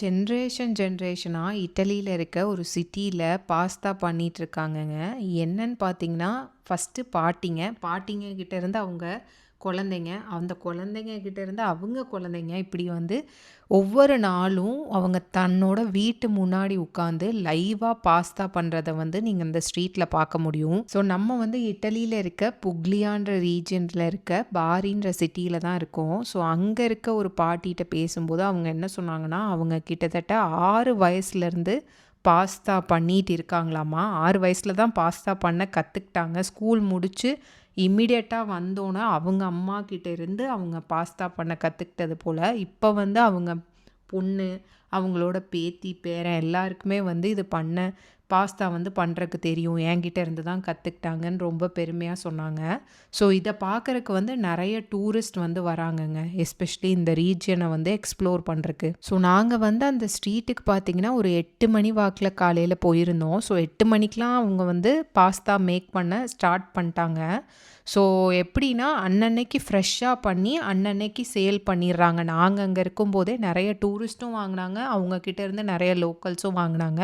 Generation ஜென்ரேஷனாக இட்டலியில் இருக்க ஒரு சிட்டியில் பாஸ்தா பண்ணிகிட்ருக்காங்கங்க என்னன்னு பார்த்தீங்கன்னா ஃபஸ்ட்டு பாட்டிங்க. பாட்டிங்க கிட்டேருந்து அவங்க குழந்தைங்க அந்த குழந்தைங்க கிட்டேருந்து அவங்க குழந்தைங்க இப்படி வந்து ஒவ்வொரு நாளும் அவங்க தன்னோட வீட்டு முன்னாடி உட்காந்து லைவாக பாஸ்தா பண்ணுறத வந்து நீங்கள் இந்த ஸ்ட்ரீட்டில் பார்க்க முடியும். ஸோ நம்ம வந்து இட்டலியில் இருக்க புக்லியான்ற ரீஜனில் இருக்க பாரின்ற சிட்டியில் தான் இருக்கோம். ஸோ அங்கே இருக்க ஒரு பாட்டிகிட்ட பேசும்போது அவங்க என்ன சொன்னாங்கன்னா அவங்க கிட்டத்தட்ட ஆறு வயசுலேருந்து பாஸ்தா பண்ணிட்டு இருக்காங்களாமா ஆறு வயசில் தான் பாஸ்தா பண்ண கற்றுக்கிட்டாங்க ஸ்கூல் முடித்து இம்மிடியட்டாக வந்தோன்னே அவங்க அம்மா இருந்து அவங்க பாஸ்தா பண்ண கற்றுக்கிட்டது போல் இப்போ வந்து அவங்க பொண்ணு அவங்களோட பேத்தி பேரன் எல்லாருக்குமே வந்து இது பண்ண பாஸ்தா வந்து பண்ணுறக்கு தெரியும். என்கிட்ட இருந்து தான் கற்றுக்கிட்டாங்கன்னு ரொம்ப பெருமையாக சொன்னாங்க. ஸோ இதை பார்க்குறக்கு வந்து நிறைய டூரிஸ்ட் வந்து வராங்கங்க. எஸ்பெஷலி இந்த ரீஜியனை வந்து எக்ஸ்ப்ளோர் பண்ணுறக்கு ஸோ நாங்கள் வந்து அந்த ஸ்ட்ரீட்டுக்கு பார்த்தீங்கன்னா ஒரு எட்டு மணி வாக்கில் காலையில் போயிருந்தோம். ஸோ எட்டு மணிக்கெலாம் அவங்க வந்து பாஸ்தா மேக் பண்ண ஸ்டார்ட் பண்ணிட்டாங்க. ஸோ எப்படின்னா அன்னன்னைக்கு ஃப்ரெஷ்ஷாக பண்ணி அன்னன்னைக்கு சேல் பண்ணிடுறாங்க. நாங்கள் அங்கே இருக்கும்போதே நிறைய டூரிஸ்ட்டும் வாங்கினாங்க. அவங்கக்கிட்ட இருந்து நிறைய லோக்கல்ஸும் வாங்கினாங்க.